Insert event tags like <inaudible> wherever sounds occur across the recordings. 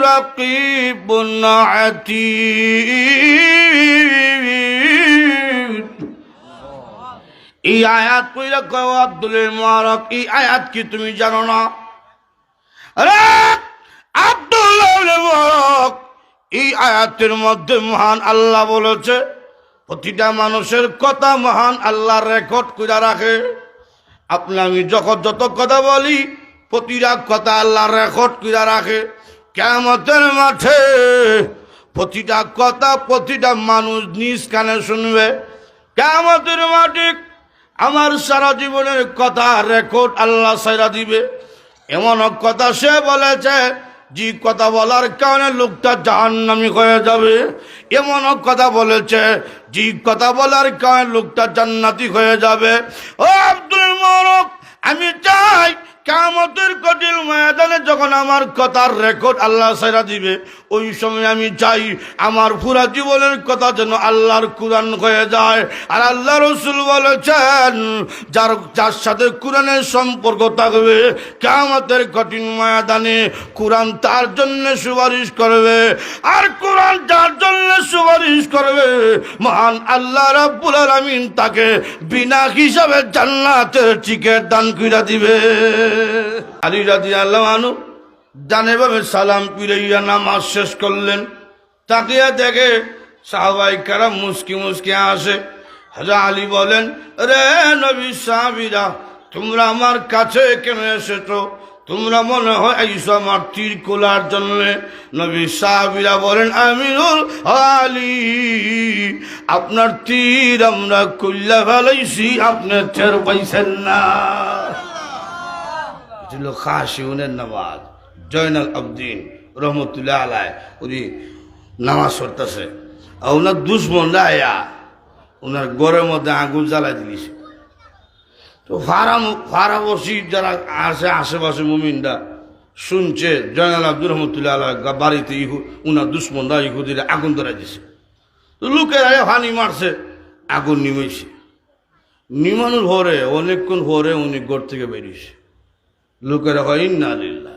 رقيب عتيد এই আয়াত কইরা কয় আব্দুল মুবারক এই আয়াত কি তুমি জানো না আরে আব্দুল্লাহ মুবারক এই আয়াতের মধ্যে মহান আল্লাহ বলেছে প্রতিটা মানুষের কথা মহান আল্লাহ রেকর্ড করে রাখে আপনি আমি যখন যত কথা বলি প্রতিটা কথা আল্লাহ রেকর্ড করে রাখে কেমতের মাঠে প্রতিটা কথা, প্রতিটা মানুষ নিজ কানে শুনবে। কেমতের মাঠে আমার সারা জীবনের কথা রেকর্ড আল্লাহ সাইরা দিবে। এমন কথা সে বলেছে, যে কথা বলার কারণে লোকটা জাহান্নামি হয়ে যাবে। এমন কথা বলেছে, যে কথা বলার কারণে লোকটা জান্নাতি হয়ে যাবে। ও আব্দুল মরক আমি চাই কামতের কঠিন ময়দানে যখন আমার কথার রেকর্ড আল্লাহ সাইরা দিবে ওই সময় আমি চাই আমার পুরা জীবনের কথা যেন আল্লাহর কোরআন হয়ে যায়। আর আল্লাহ রসুল বলেছেন, যার যার সাথে কোরআনের সম্পর্ক থাকবে কামতের কঠিন ময়দানে কোরআন তার জন্য সুপারিশ করবে। আর কোরআন যার জন্য সুপারিশ করবে, মহান আল্লাহ রাব্বুল আলামিন তাকে বিনা হিসাবে জান্নাতের টিকিট দান কইরা দিবে। আলী রাদিয়াল্লাহু আল্লাহ জানে ভাবে সালাম পিরাইয়া নামাজ শেষ করলেন। তাকিয়া দেখে সাহবাই কারা মুসকি মুসকি আসে হাজা আলী বলেন রে নবী সাহাবিরা তোমরা আমার কাছে কেন এসেছ? তোমরা মনে হয় এইসব আমার তীর খোলার জন্য। নবী সাহাবিরা বলেন আমিনুল আলী আপনার তীর আমরা কুল্লা ফেলাইছি আপনি টের পাইছেন না। ছিল খাসিউনের নামাজ। জয়নাল আবদিন রহমতুল্লাহ আলাই, উনি নামাজ পড়তেছে। আর ওনার দুশ্মনরা আয়া ওনার গড়ের মধ্যে আগুন জ্বালাই দিলিছে তো ফারা ফারা বসি যারা আছে, আশেপাশে মুমিনরা শুনছে, জয়নাল আব্দুর রহমতুল্লাহ আলাই বাড়িতে ইহু উনার দুশ্মনরা ইহুদির আগুন ধরা দিছে তো লোকেরা হানি মারছে, আগুন নিমেছে নিমানোর ভরে অনেকক্ষণ ভরে উনি গড় থেকে বেরিয়েছে। লোকেরা হয় না লিল্লা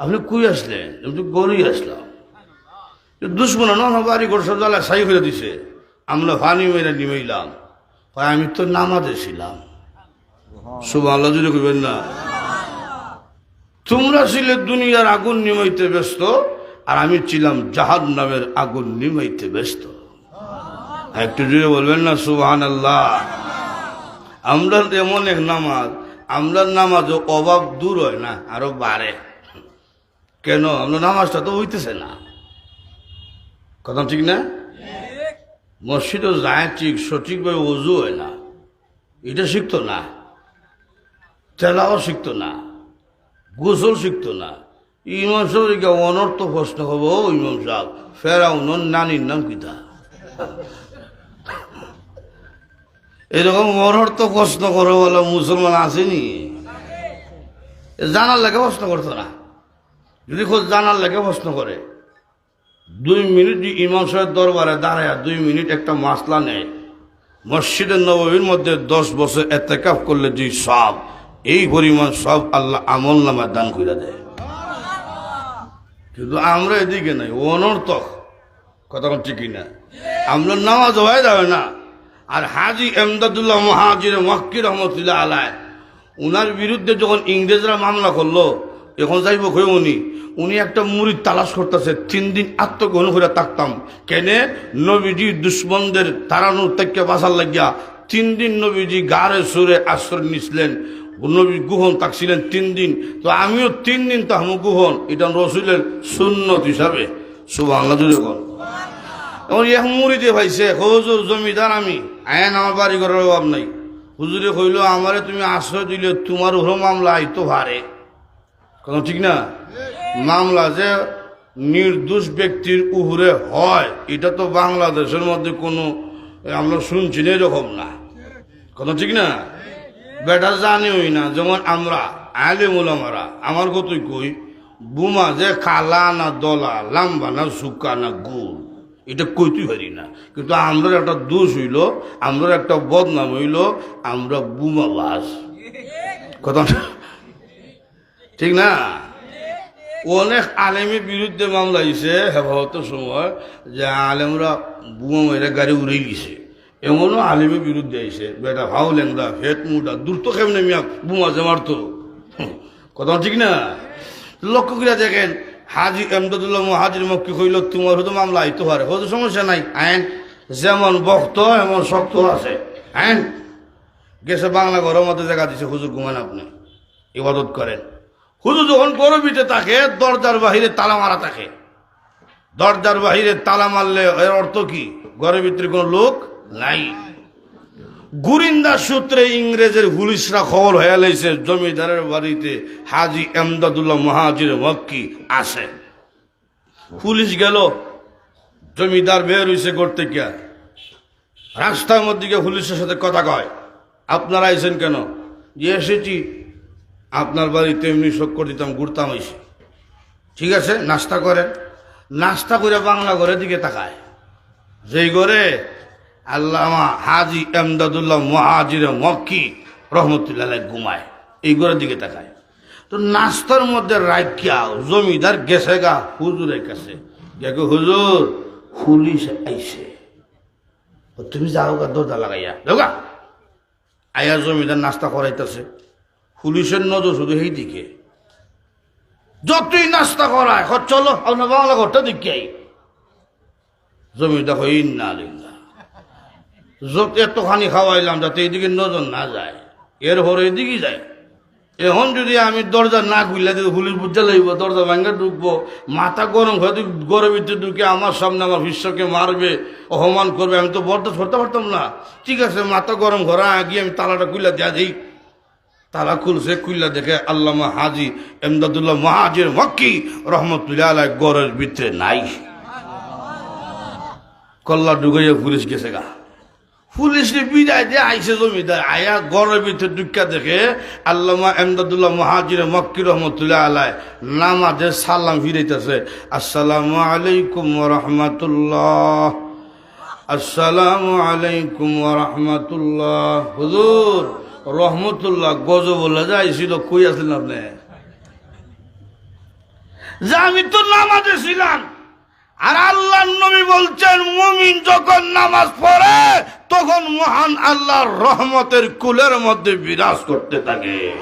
আপনি কুই আসলেন? আমি তো গড়ই আসলাম। দুশ্মন ঘর সব জ্বালা সাই করে দিছে। আমরা ফানি মেরে নিমেইলাম। আমি তো নামাজে ছিলাম। শুভ আল্লাহ যদি করবেন না। তোমরা ছিলে দুনিয়ার আগুন নিমাইতে ব্যস্ত, আর আমি ছিলাম জাহাদ নামের আগুন নিমাইতে ব্যস্ত। একটু জুড়ে বলবেন না সুবহান আল্লাহ আমরা এমন এক নামাজ আমরা নামাজও অভাব দূর হয় না, আরও বাড়ে। কেন? আমরা নামাজটা তো হইতেছে না। কথা ঠিক না? মসজিদও যায় ঠিক, সঠিকভাবে অজু হয় না। এটা শিখতো না। তেলাও শিখতো না। গোসল শিখতো না। ইমাম সাহেব অনর্থ প্রশ্ন হব ইমাম সাহেব, ফেরাউন নানির নাম কিতা এরকম অনর্থ প্রশ্ন করো বলে মুসলমান আসেনি। জানার লেগে প্রশ্ন করতো না। যদি খোঁজ জানার লেগে প্রশ্ন করে, দুই মিনিট ইমাম সাহেব দরবারে দাঁড়ায় দুই মিনিট একটা মাসলা নেয় মসজিদের নবীর মধ্যে দশ বছর এতেকাফ করলে যে সব, এই পরিমাণ সব আল্লাহ আমল নামা দান করে দেয়। কিন্তু আমরা এদিকে নাই, অনর্থক। কথা ঠিকই না আমরা নামাজ হয়ে যাবে না। আর হাজি এমদাদুল্লাহ মহাজির মক্কি রহমতুল্লাহ আলায় উনার বিরুদ্ধে যখন ইংরেজরা মামলা করল এখন যাইব হয়ে উনি উনি একটা মুড়ির তালাশ করতেছে, তিন দিন আত্মগ্রহণ করে থাকতাম। কেনে? নবীজি দুশ্মনদের তাড়ানোর থেকে বাসার লাগিয়া তিন দিন নবীজি গাড়ে সুরে আশ্রয় নিছিলেন। নবী গুহন তাকছিলেন তিন দিন। তো আমিও তিন দিন তাহমু গুহন, এটা রসুলের সুন্নত হিসাবে। জুড়ে কর এখন এক মুড়িতে ভাইছে হজুর জমিদার আমি আইন আমার বাড়ি ঘরের অভাব নাই। হুজুরে কইল, আমারে তুমি আশ্রয় দিলে তোমার উপর মামলা আইতো ভারে। কথা ঠিক না? মামলা যে নির্দোষ ব্যক্তির উপরে হয়, এটা তো বাংলাদেশের মধ্যে কোনো আমরা শুনছি না এরকম না। কথা ঠিক না? বেটা জানিওই না, যেমন আমরা আলে মোলামারা আমার কতই কই, বুমা যে কালা না দলা, লাম্বা না শুকা না গোল, এটা কইতে পারি না। কিন্তু আমরা একটা দোষ হইল আমরা একটা বদনাম হইল, আমরা বুমাবাস কথা ঠিক না? অনেক আলেমের বিরুদ্ধে মামলা হয়েছে হেফাজতের সময়, যে আলেমরা বুয়া মেরে গাড়ি উড়ে গেছে এমনও আলেমের বিরুদ্ধে আইছে, বেটা ভাও লেংদা ফেট মুটা দূর তো কেমনে মিয়া বুমা যে মারতো? কথা ঠিক না? লক্ষ্য করে দেখেন, হাজি এমদাদুল্লাহ হাজির মক্কি কইল, তোমার হয়তো মামলা আইতে পারে, হয়তো সমস্যা নাই। আইন যেমন বক্ত, এমন শক্ত আছে। আইন গেছে বাংলা ঘরের মধ্যে জায়গা দিছে, হুজুর ঘুমান আপনি। ইবাদত করেন। হুজুর যখন গরবিতে থাকে, দরজার বাহিরে তালা মারা থাকে। দরজার বাহিরে তালা মারলে এর অর্থ কি? ঘরের ভিতরে কোনো লোক নাই। গুরিন্দা সূত্রে ইংরেজের পুলিশরা খবর হয়ে লাইছে, জমিদারের বাড়িতে হাজি এমদাদুল্লাহ মহাজির মক্কি আছে। পুলিশ গেল, জমিদার বের হইছে করতে গিয়া। রাস্তার মধ্যে গিয়ে পুলিশের সাথে কথা কয়, আপনারা আইছেন কেন? যে এসেছি আপনার বাড়িতে এমনি শোক করে দিতাম, ঘুরতাম এসে ঠিক আছে? নাস্তা করেন। নাস্তা করে বাংলা ঘরের দিকে তাকায়। যেই ঘরে আল্লামা হাজি এমদাদুল্লাহ মহাজির মক্কি রহমতুল্লাহ ঘুমায়, এই ঘরের দিকে তাকায়। তো নাস্তার মধ্যে রাখিয়া জমিদার গেছে গা, হুজুরের কাছে। দেখো হুজুর, পুলিশ আইছে। তুমি যাও গা, দরজা লাগাইয়া। গা। আয়া জমিদার নাস্তা করাইতেছে। পুলিশের নজর শুধু এই দিকে। যতই নাস্তা করায় হ চলো আপনার বাংলা ঘরটা দিকে আই। জমিদার হই না যত এতখানি খাওয়াইলাম, যাতে এইদিকে নজর না যায়। এর পরে এদিকে যায় এখন যদি আমি দরজা না খুললে, যদি পুলিশ বুঝতে লাগবো দরজা ভাঙ্গা ঢুকবো, মাথা গরম হয়তো ভিতরে ঢুকে আমার সামনে আমার বিশ্বকে মারবে, অপমান করবে, আমি তো বরদাস্ত করতে পারতাম না। ঠিক আছে, মাথা গরম ঘরে গিয়ে আমি তালাটা খুলে দেওয়া দিই। তালা খুলছে খুললা দেখে আল্লামা হাজি এমদাদুল্লাহ মহাজির মক্কি রহমতুল্লাহ আলাই গড়ের ভিতরে নাই। কল্লা ঢুকাইয়া পুলিশ গেছে গা। পুলিশে বিদায় দিয়ে আইসে জমিদার, আয়া গড়ের ভিতরে ঢুকা দেখে আল্লামা এমদাদুল্লাহ মহাজির মক্কি রহমতুল্লাহ আলাই নামাজে সালাম ফিরাইতেছে। আসসালামু আলাইকুম রহমতুল্লাহ আসসালামু আলাইকুম রহমতুল্লাহ হুজুর। রহমতুল্লাহ গজ বলে যাইছিল কই আছিলেন আপনি? যে আমি তো নামাজে ছিলাম। আর আল্লাহ নবী বলছেন, মুমিন যখন নামাজ পড়ে, তখন মহান আল্লাহর রহমতের কুলের মধ্যে বিরাজ করতে থাকে।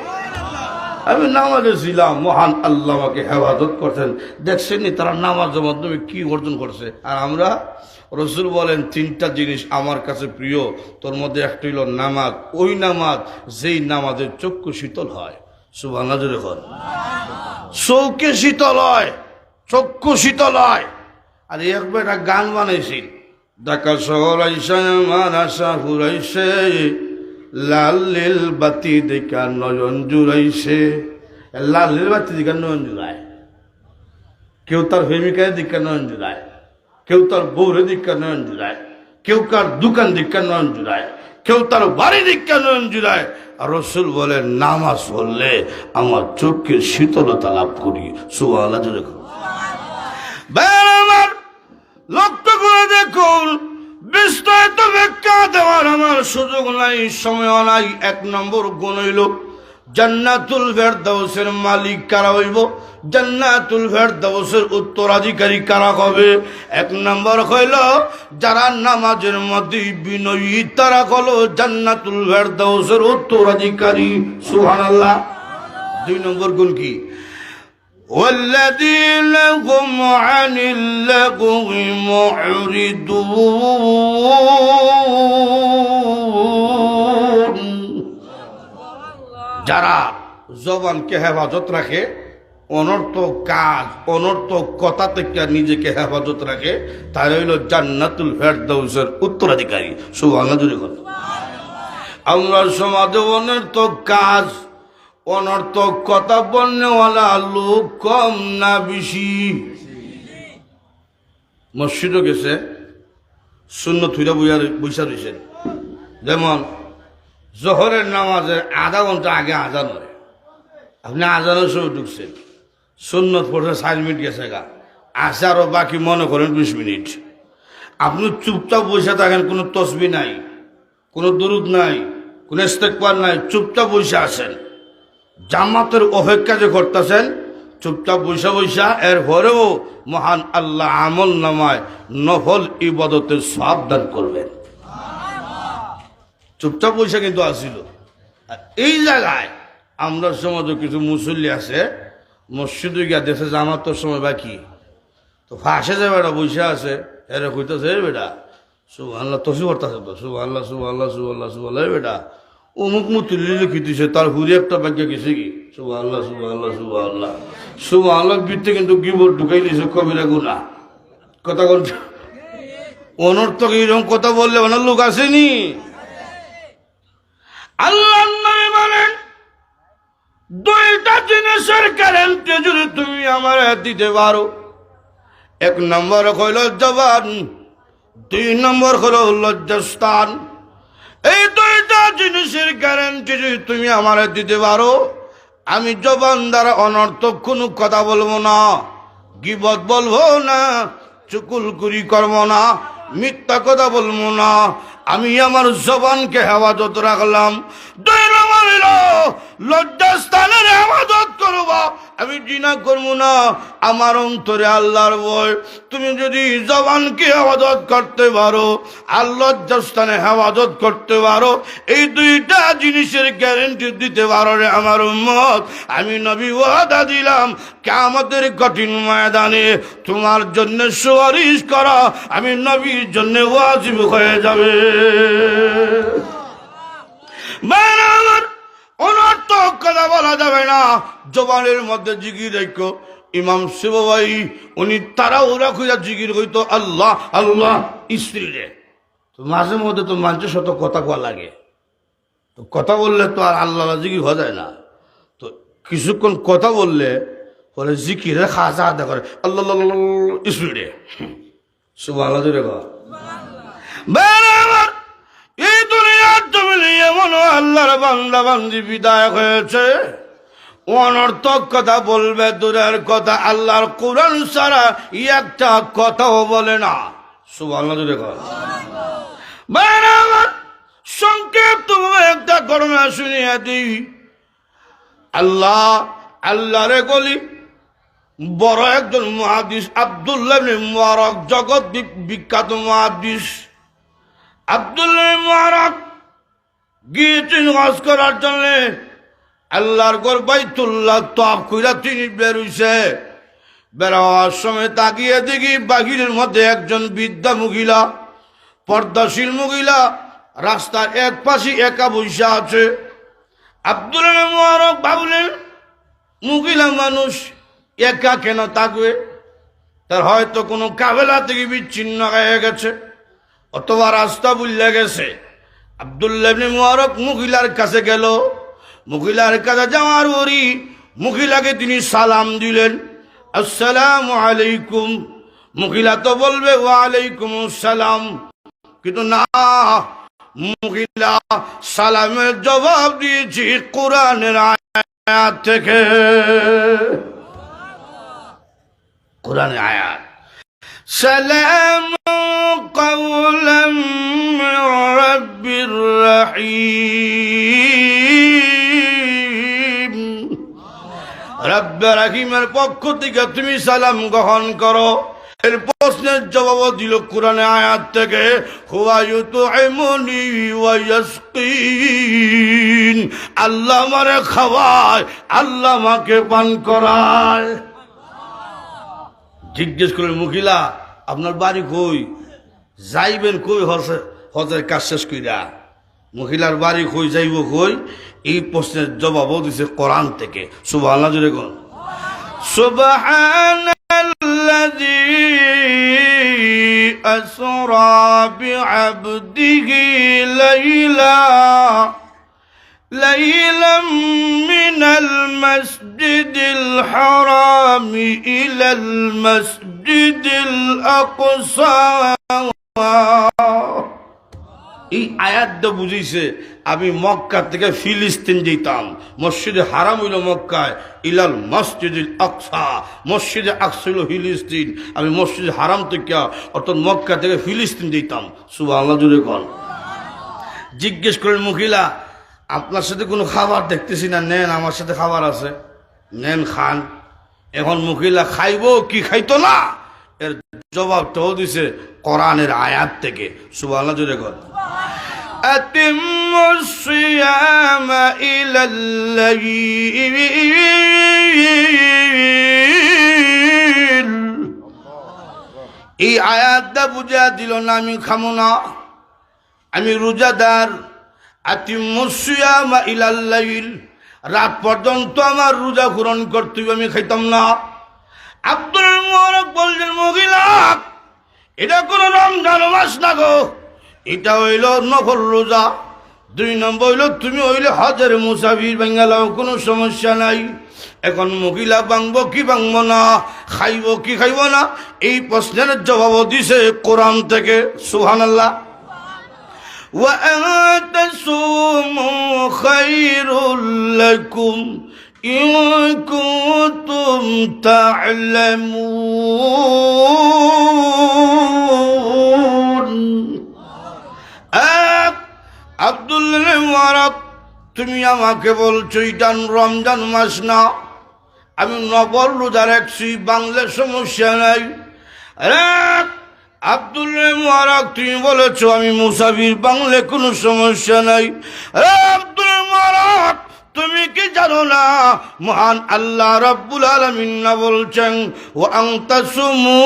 আমি নামাজে ছিলাম, মহান আল্লাহ আমাকে হেফাজত করছেন। দেখছেননি তারা নামাজের মাধ্যমে কি অর্জন করছে? আর আমরা রসুল বলেন, তিনটা জিনিস আমার কাছে প্রিয়। তোর মধ্যে একটা হইল নামাজ। ওই নামাজ, যেই নামাজের চক্ষু শীতল হয়। যখন চৌকে শীতল হয়, চক্ষু শীতল হয়। আর একবার একটা গান বানাইছিল। ঢাকা শহর আইসা লাল লীল বাতি দেখা নয়ন জুড়াইছে। লাল লীল বাতি দেখা নয়ন জুড়ায়। কেউ তার প্রেমিকায় দীক্ষা নয়ন জুড়ায়। কেউ তার বৌরে দীক্ষা নয়ন জুড়ায়, কেউ কার দোকান দীক্ষা নয়ন জুড়ায়, কেউ তার বাড়ি দীক্ষা নয়ন জুড়ায়। আর রসুল বলে, নামাজ পড়লে আমার চোখের শীতলতা লাভ করি। সুবাহ আমার, লক্ষ্য করে দেখুন, বিস্তারিত ব্যাখ্যা দেওয়ার আমার সুযোগ নাই, সময় নাই, এক নম্বর গুণ হইল জান্নাতুল ফেরদাউসের মালিক কারা হইব জান্নাতুল ফেরদাউসের উত্তরাধিকারী কারা হবে এক নম্বর হইল যারা নামাজের মধ্যে বিনয়ী তারা হলো জান্নাতুল ফেরদাউসের উত্তরাধিকারী সুবহানাল্লাহ দুই নম্বর গুণ কি والذين هم عن اللغو معرضون যারা জবানকে হেফাজত রাখে, অনর্থক কাজ, অনর্থক কথা থেকে নিজেকে হেফাজত রাখে, তারা হইল জান্নাতুল ফেরদৌসের উত্তরাধিকারী। জুড়ে কথা আমরা সমাজে অনর্থক কাজ, অনর্থক কথা বলনেওয়ালা লোক কম না বেশি। মসজিদও গেছে শূন্য থুইরা বইয়া বৈশা রয়েছেন যেমন জহরের নামাজের আধা ঘণ্টা আগে আজান হয়। আপনি আজানের সময় ঢুকছেন। সুন্নত পড়ছে ষাট মিনিট গেছে গা আসে আরও বাকি মনে করেন বিশ মিনিট। আপনি চুপচাপ বসে থাকেন, কোনো তসবি নাই, কোনো দুরুদ নাই, কোনো ইস্তেকবার নাই, চুপচাপ বসে আসেন জামাতের অপেক্ষা যে করতেছেন, চুপচাপ বৈশা বৈশা এর পরেও মহান আল্লাহ আমল নামায় নফল ইবাদতের সাবধান করবেন। চুপচাপ বৈশা কিন্তু আসিল। আর এই জায়গায় আমরা সমাজে কিছু মুসল্লি আছে, মসজিদে গিয়া দেশে জামার তোর সময় বাকি। তো ফাঁসে যায় বেটা বসে আছে, এরে কইতেছে বেটা শুভ আল্লাহ তসি করতেছে তো শুভ আল্লাহ শুভ আল্লাহ শুভ আল্লাহ শুভ আল্লাহ বেটা, অমুক মুতুল্লি লিখি দিছে তার হুরি একটা বাক্য গেছে কি? শুভ আল্লাহ শুভ আল্লাহ শুভ আল্লাহ শুভ আল্লাহ বৃত্তে কিন্তু কিবোর্ড ঢুকাই দিছে কবিরা গুণা। কথা বল অনর্থক এইরকম কথা বললে অনেক লোক আসেনি। আল্লাহ নবী বলেন, দুইটা জিনিসের গ্যারান্টি যদি তুমি আমার দিতে পারো। এক নম্বর হইল জবান দুই নম্বর হলো লজ্জাস্থান। এই দুইটা জিনিসের গ্যারান্টি যদি তুমি আমার দিতে পারো, আমি জবান দ্বারা অনর্থক কোনো কথা বলব না, গিবত বলব না চুকুল চুকুলকুরি করব না, মিথ্যা কথা বলব না আমি আমার জবানকে হেফাজত রাখলাম। দুই নম্বর হলো লজ্জাস্থানের হেফাজত করব। আমি জিনা করব না, আমার অন্তরে আল্লাহর ভয়। তুমি যদি জবানকে হেফাজত করতে পারো আল্লাহ স্থানে হেফাজত করতে পারো, এই দুইটা জিনিসের গ্যারেন্টি দিতে পারো রে আমার উম্মত। আমি নবী ওয়াদা দিলাম কেমতের কঠিন ময়দানে তোমার জন্য সুপারিশ করা, আমি নবীর জন্য ওয়াজিব হয়ে যাবে। মায়েরা আমার অনর্থক কথা বলা যাবে না। জবানের মধ্যে জিগি রেখো। ইমাম শিবভাই উনি তারা ওরা খুঁজা জিগির হইতো আল্লাহ আল্লাহ স্ত্রী রে। তো মাঝে মধ্যে তো মানুষের সাথে কথা কোয়া লাগে। তো কথা বললে তো আর আল্লাহ জিগির হয়ে যায় না। তো কিছুক্ষণ কথা বললে বলে জিকিরে খাজা আদা করে আল্লাহ রে। শুভ আল্লাহ আমার দুনিয়ার এমন আল্লাহর বান্দা বান্দি বিদায় হয়েছে। অনর্থক কথা বলবে, দূরের কথা আল্লাহর কোরআন ছাড়া একটা কথাও বলে না। সংক্ষেপ তোমার একটা ঘটনা আল্লাহ বড় একজন মহাদিস জগৎ বিখ্যাত গিয়েছেন ওয়াজ করার জন্য। আল্লাহর গর বাইতুল্লাহ তপ কইরা তিনি বেরুইছে। বেরোয়ার সময় তাকিয়ে দেখি বাহিরের মধ্যে একজন বৃদ্ধা মহিলা, পর্দাশীল মুগিলা রাস্তার এক পাশে একা বৈশা আছে। আব্দুল মুবারক ভাবলেন মুগিলা মানুষ একা কেন থাকবে? তার হয়তো কোনো কাবেলা থেকে বিচ্ছিন্ন হয়ে গেছে, অথবা রাস্তা বুঝলে গেছে। আবদুল্লাবনি মুবারক মুখিলার কাছে গেল। মুখিলার কাছে যাওয়ার পরই মুখিলাকে তিনি সালাম দিলেন। আসসালাম আলাইকুম। মুখিলা তো বলবে, ওয়ালাইকুম আসসালাম। কিন্তু না মুখিলা সালামের জবাব দিয়েছি কোরআনের আয়াত থেকে। কোরআনের আয়াত। সালাম কৌলা রাহিম। রব্বে রাহিমের পক্ষ থেকে তুমি সালাম গ্রহণ করো। এর প্রশ্নের জবাব দিল কোরআনে আয়াত থেকে আল্লাহ আমারে খাওয়ায়, আল্লাহ মাকে পান করায়। জিজ্ঞেস করলেন মুখিলা আপনার বাড়ি কই? যাইবেন কই হসে হজের কাজ শেষ কইরা। মহিলার বাড়ি কই যাইব কই এই প্রশ্নের জবাবও দিছে কোরআন থেকে সুবাহ আল্লাহ জুড়ে কোন سبحان الذي أسرى بعبده ليلا ليلا من المسجد الحرام إلى المسجد الأقصى এই আয়াতটা বুঝিছে আমি মক্কা থেকে ফিলিস্তিন যেতাম মসজিদে হারাম হইল মক্কায়, ইলাল মসজিদুল আকসা। মসজিদে আকসা হইল ফিলিস্তিন। আমি মসজিদ হারাম থেকে, অর্থাৎ মক্কা থেকে ফিলিস্তিন যেতাম সুবাহ আল্লাহ জুড়ে কন। জিজ্ঞেস করেন, মহিলা, আপনার সাথে কোনো খাবার দেখতেছি না? নেন, আমার সাথে খাবার আছে। নেন, খান। এখন মহিলা, খাইব কি? খাইতো না? এর জবাবটাও দিছে কোরআনের আয়াত থেকে। সুবহানাল্লাহ জুড়ে কর أتم الصيام إلى الليل এই আয়াতটা বুঝা দিল না আমি খামো না আমি রোজাদার আতিমসিয়ামা ইলাল্লাইল রাত পর্যন্ত আমার রোজা পূরণ করতে হবে, আমি খাইতাম না আব্দুল মোবারক বলছেন মহিলা এটা কোন রমজান মাস না গো এটা হইল নফল রোজা। দুই নম্বর হইল তুমি হইলে হাজার মুসাফির বেঙ্গালাও, কোনো সমস্যা নাই। এখন মহিলা বাংব কি বাংব না, খাইব কি খাইব না, এই প্রশ্নের জবাব দিছে কোরআন থেকে সুহান আল্লাহ তুমি আব্দুল্লাহ মারক তুমি আমাকে বলছো এটা রমজান মাস না। আমি নবল রোজা রাখছি বাংলা সমস্যা নাই। আব্দুল মারাক তুমি বলেছ আমি মুসাফির বাংলা কোনো সমস্যা নাই। এ আব্দুল মারক তুমি কি জানো না? মহান আল্লাহ রব্বুল আলামিন বলছেন, ও আংতাসুমু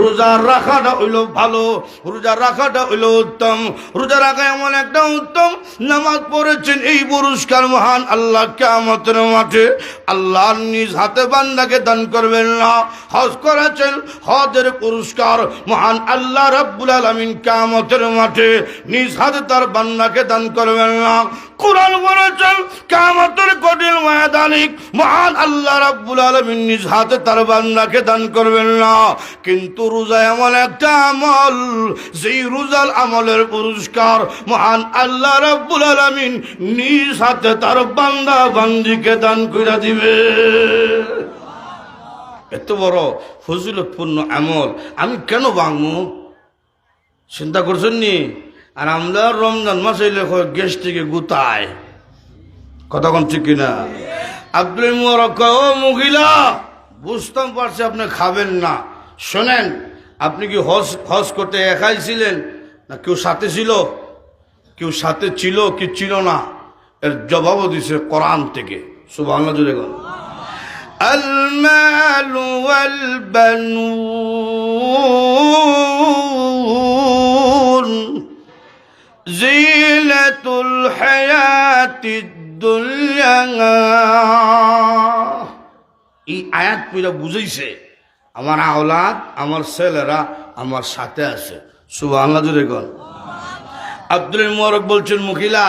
রোজা রাখাটা হইল ভালো, রোজা রাখাটা হইল উত্তম। রোজা রাখা এমন একটা উত্তম নামাজ পড়েছেন এই পুরস্কার মহান আল্লাহ কিয়ামতের মাঠে। আল্লাহ নিজ হাতে বান্দাকে দান করবেন না। হজ করেছেন, হজের পুরস্কার মহান আল্লাহ রব্বুল আলামিন কিয়ামতের মাঠে। নিজ হাতে তার বান্দাকে দান করবেন না। কোরআন বলেছেন কামতের কঠিন ময়দানিক মহান আল্লাহ রাব্বুল আলামিন নিজ হাতে তার বান্দাকে দান করবেন না। কিন্তু রোজা এমন একটা আমল, যেই রোজাল আমলের পুরস্কার মহান আল্লাহ রাব্বুল আলামিন নিজ হাতে তার বান্দা বান্দিকে দান করে দিবে। এত বড় ফজিলতপূর্ণ আমল, আমি কেন ভাঙবো? চিন্তা করছেন নি? আর আমরা রমজান মাস এলে গ্যাস থেকে গুতায়। কথা কোন ঠিক কিনা আব্দুল মোরক ও মহিলা বুঝতাম পারছি আপনি খাবেন না শোনেন আপনি কি হজ হজ করতে একাই ছিলেন না কেউ সাথে ছিল কেউ সাথে ছিল কি ছিল না এর জবাবও দিছে কোরআন থেকে সুবাংলা জুড়ে গেল المال والبنون زينة الحياة الدنيا এই আয়াত পুরা বুঝেছে আমার আওলাদ, আমার ছেলেরা আমার সাথে আছে। সুবহানাল্লাহ জুড়ে গল আব্দুল মোবারক বলছেন মহিলা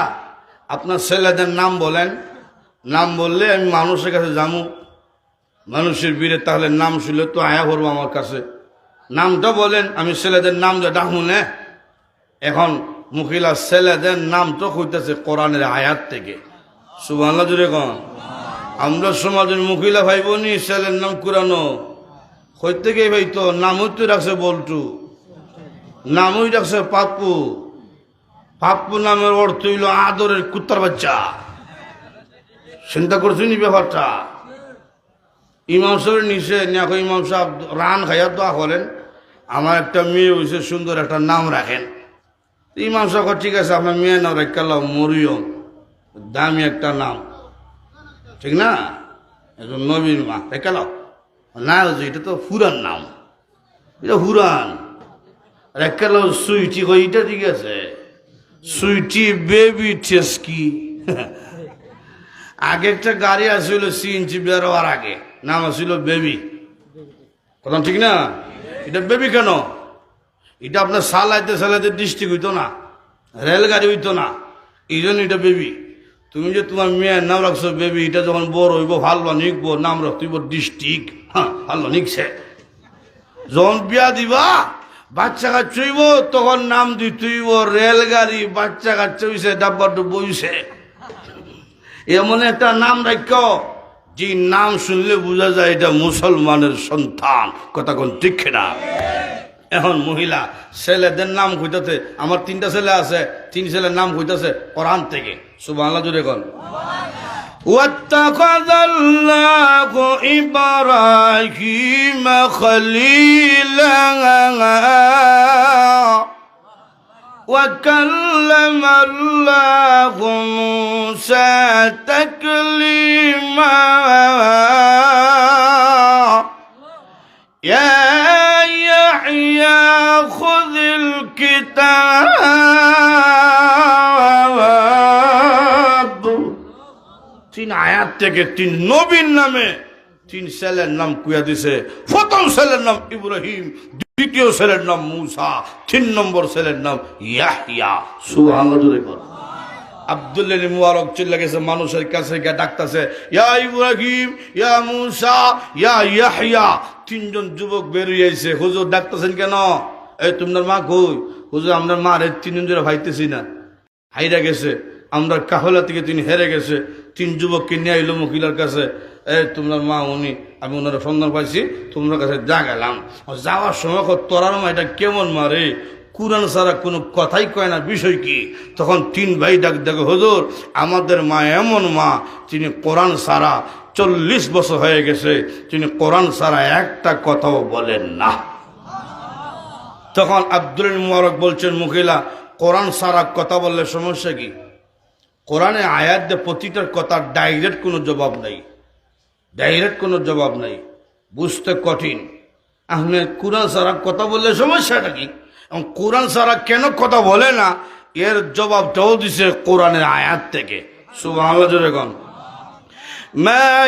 আপনার ছেলেদের নাম বলেন। নাম বললে আমি মানুষের কাছে যাব মানুষের বীরে তাহলে নাম শুনলে তো আয়া করব আমার কাছে। নামটা বলেন, আমি ছেলেদের নাম যে ডাকুনে এখন মহিলা ছেলেদের নাম তো হইতেছে কোরআনের আয়াত থেকে। কন। আমরা সমাজের মহিলা ভাই বোনই ছেলের নাম কুরানো। থেকে ভাই তো নামই তো রাখছে বল্টু। নামই রাখছে পাপ্পু। পাপ্পু নামের অর্থ হইল আদরের কুত্তার বাচ্চা। চিন্তা করছি নি ব্যাপারটা? ইমাম সাহেবের নিচে দেখো ইমাম সাহেব রান খাইয়া দোয়া করেন। আমার একটা মেয়ে হয়েছে সুন্দর একটা নাম রাখেন। ইমাম সাহেব ঠিক আছে, আপনার মেয়ে নাম রেখালাম মরিয়ম। দামি একটা নাম। ঠিক না? একজন নবীর মা রেখালাও না হচ্ছে এটা তো ফুরান নাম। এটা ফুরান। রেখালাও সুইটি কই, এটা ঠিক আছে। সুইটি বেবি টেস্কি <laughs> আগে একটা গাড়ি আসছিল সিএনজি বেরোয়ার আগে, নাম আসছিল বেবি। কথা ঠিক না? এটা বেবি কেন? এটা আপনার সালাইতে সালাইতে ডিস্ট্রিক্ট হইতো না, রেলগাড়ি হইতো না, এই এটা বেবি। তুমি যে তোমার মেয়ের নাম রাখছো বেবি এটা যখন বড় হইব ভালো নিকবো, নাম রাখতেইব ডিস্ট্রিক্ট হ্যাঁ ভালো নিকছে। যখন বিয়া দিবা, বাচ্চা কাচ্চা হইব তখন নাম দি দিতেইব, রেলগাড়ি, বাচ্চা কাচ্চা হইছে ডাব্বা হইছে এমন একটা নাম রাখ, যে নাম শুনলে বোঝা যায় এটা মুসলমানের সন্তান। কথা কোন ঠিক না এখন মহিলা, ছেলেদের নাম খুঁজতেছে আমার তিনটা ছেলে আছে, তিন ছেলের নাম খুঁজতেছে কোরআন থেকে। সুবাংলা জুড়ে কন واتخذ الله إبراهيم خليلا وكلم الله موسى تكليما يا يحيى خذ الكتاب আয়াত থেকে তিন নবীর নামে তিন ছেলের নাম কুয়া দিছে। প্রথম ছেলের নাম ইব্রাহিম, দ্বিতীয় ছেলের নাম মুসা, তিন নম্বর ছেলের নাম ইয়াহিয়া সুবহানাল্লাহ আব্দুল্লাহ মুবারক চিল্লা গেছে, মানুষের কাছে গিয়ে ডাকতেছে, ইয়া ইব্রাহিম, ইয়া মুসা, ইয়া ইয়াহিয়া তিনজন যুবক বেরিয়ে আইছে। হুজুর ডাকতেছেন কেন? এই, তোমার মা কই? হুজুর, আমরা মা রে তিনজন জোরে ভাইতেছি না। হাইরা গেছে, আমরা কাহলা থেকে তিনি হেরে গেছে। তিন যুবককে নিয়ে আইলো মহিলার কাছে এ তোমার মা, উনি, আমি ওনার সন্ধান পাইছি, তোমার কাছে যা গেলাম। যাওয়ার সময় তোরার মা, এটা কেমন মারে কুরআন ছাড়া কোনো কথাই কয় না, বিষয় কি? তখন তিন ভাই ডাক, দেখো হুজুর, আমাদের মা এমন মা তিনি কোরআন সারা চল্লিশ বছর হয়ে গেছে তিনি কোরআন সারা একটা কথাও বলেন না। তখন আব্দুল মুবারক বলছেন, মহিলা, কোরআন সারা কথা বললে সমস্যা কি? কোরআনে আয়াত দিয়ে প্রতিটার কথার ডাইরেক্ট কোনো জবাব নাই। ডাইরেক্ট কোনো জবাব নাই। বুঝতে কঠিন। আপনি কোরআন সারা কথা বললে সমস্যাটা কি? এবং কোরআন সারা কেন কথা বলে না? এর জবাবটাও দিছে কোরআনের আয়াত থেকে। শুভ মা